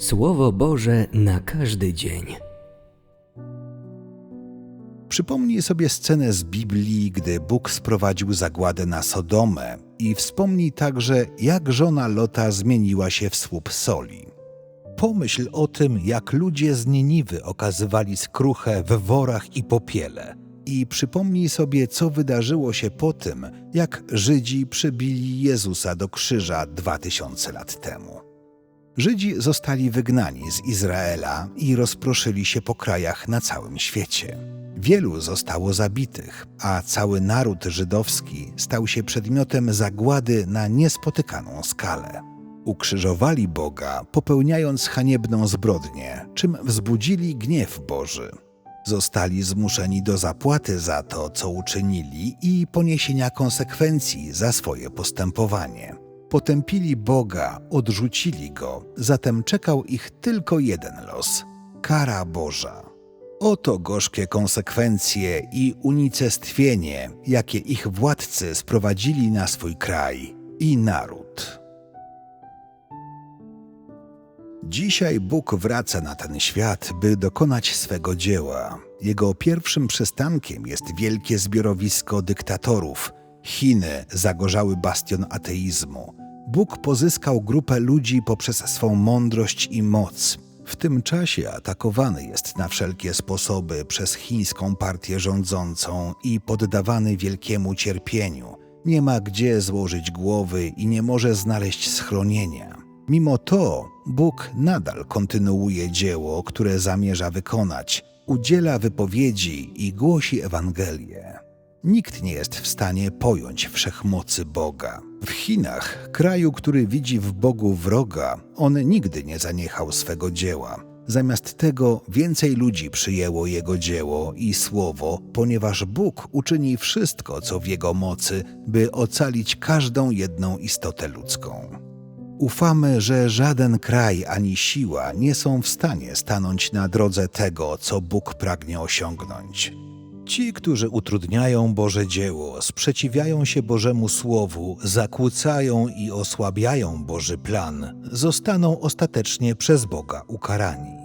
Słowo Boże na każdy dzień. Przypomnij sobie scenę z Biblii, gdy Bóg sprowadził zagładę na Sodomę i wspomnij także, jak żona Lota zmieniła się w słup soli. Pomyśl o tym, jak ludzie z Niniwy okazywali skruchę w worach i popiele. I przypomnij sobie, co wydarzyło się po tym, jak Żydzi przybili Jezusa do krzyża dwa tysiące lat temu. Żydzi zostali wygnani z Izraela i rozproszyli się po krajach na całym świecie. Wielu zostało zabitych, a cały naród żydowski stał się przedmiotem zagłady na niespotykaną skalę. Ukrzyżowali Boga, popełniając haniebną zbrodnię, czym wzbudzili gniew Boży. Zostali zmuszeni do zapłaty za to, co uczynili i poniesienia konsekwencji za swoje postępowanie. Potępili Boga, odrzucili go, zatem czekał ich tylko jeden los kara Boża. Oto gorzkie konsekwencje i unicestwienie, jakie ich władcy sprowadzili na swój kraj i naród. Dzisiaj Bóg wraca na ten świat, by dokonać swego dzieła. Jego pierwszym przystankiem jest wielkie zbiorowisko dyktatorów. Chiny zagorzały bastion ateizmu. Bóg pozyskał grupę ludzi poprzez swą mądrość i moc. W tym czasie atakowany jest na wszelkie sposoby przez chińską partię rządzącą i poddawany wielkiemu cierpieniu. Nie ma gdzie złożyć głowy i nie może znaleźć schronienia. Mimo to Bóg nadal kontynuuje dzieło, które zamierza wykonać, udziela wypowiedzi i głosi Ewangelię. Nikt nie jest w stanie pojąć wszechmocy Boga. W Chinach, kraju, który widzi w Bogu wroga, on nigdy nie zaniechał swego dzieła. Zamiast tego więcej ludzi przyjęło jego dzieło i słowo, ponieważ Bóg uczyni wszystko, co w jego mocy, by ocalić każdą jedną istotę ludzką. Ufamy, że żaden kraj ani siła nie są w stanie stanąć na drodze tego, co Bóg pragnie osiągnąć. Ci, którzy utrudniają Boże dzieło, sprzeciwiają się Bożemu Słowu, zakłócają i osłabiają Boży plan, zostaną ostatecznie przez Boga ukarani.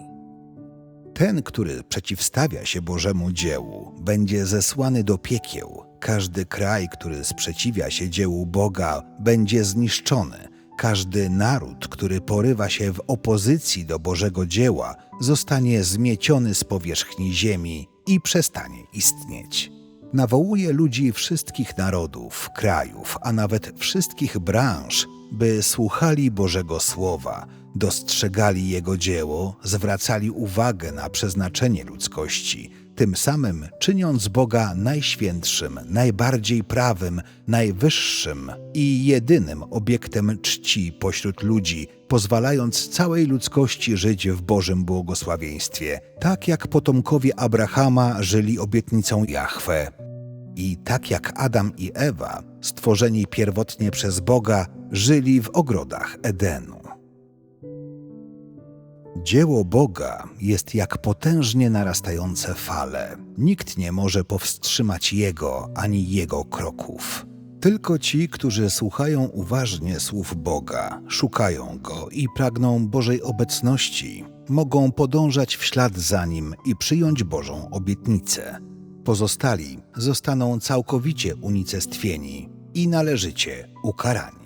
Ten, który przeciwstawia się Bożemu dziełu, będzie zesłany do piekieł. Każdy kraj, który sprzeciwia się dziełu Boga, będzie zniszczony. Każdy naród, który porywa się w opozycji do Bożego dzieła, zostanie zmieciony z powierzchni ziemi i przestanie istnieć. Nawołuje ludzi wszystkich narodów, krajów, a nawet wszystkich branż, by słuchali Bożego Słowa, dostrzegali Jego dzieło, zwracali uwagę na przeznaczenie ludzkości, tym samym czyniąc Boga najświętszym, najbardziej prawym, najwyższym i jedynym obiektem czci pośród ludzi, pozwalając całej ludzkości żyć w Bożym błogosławieństwie, tak jak potomkowie Abrahama żyli obietnicą Jahwe. I tak jak Adam i Ewa, stworzeni pierwotnie przez Boga, żyli w ogrodach Edenu. Dzieło Boga jest jak potężnie narastające fale. Nikt nie może powstrzymać Jego ani Jego kroków. Tylko ci, którzy słuchają uważnie słów Boga, szukają Go i pragną Bożej obecności, mogą podążać w ślad za Nim i przyjąć Bożą obietnicę. Pozostali zostaną całkowicie unicestwieni i należycie ukarani.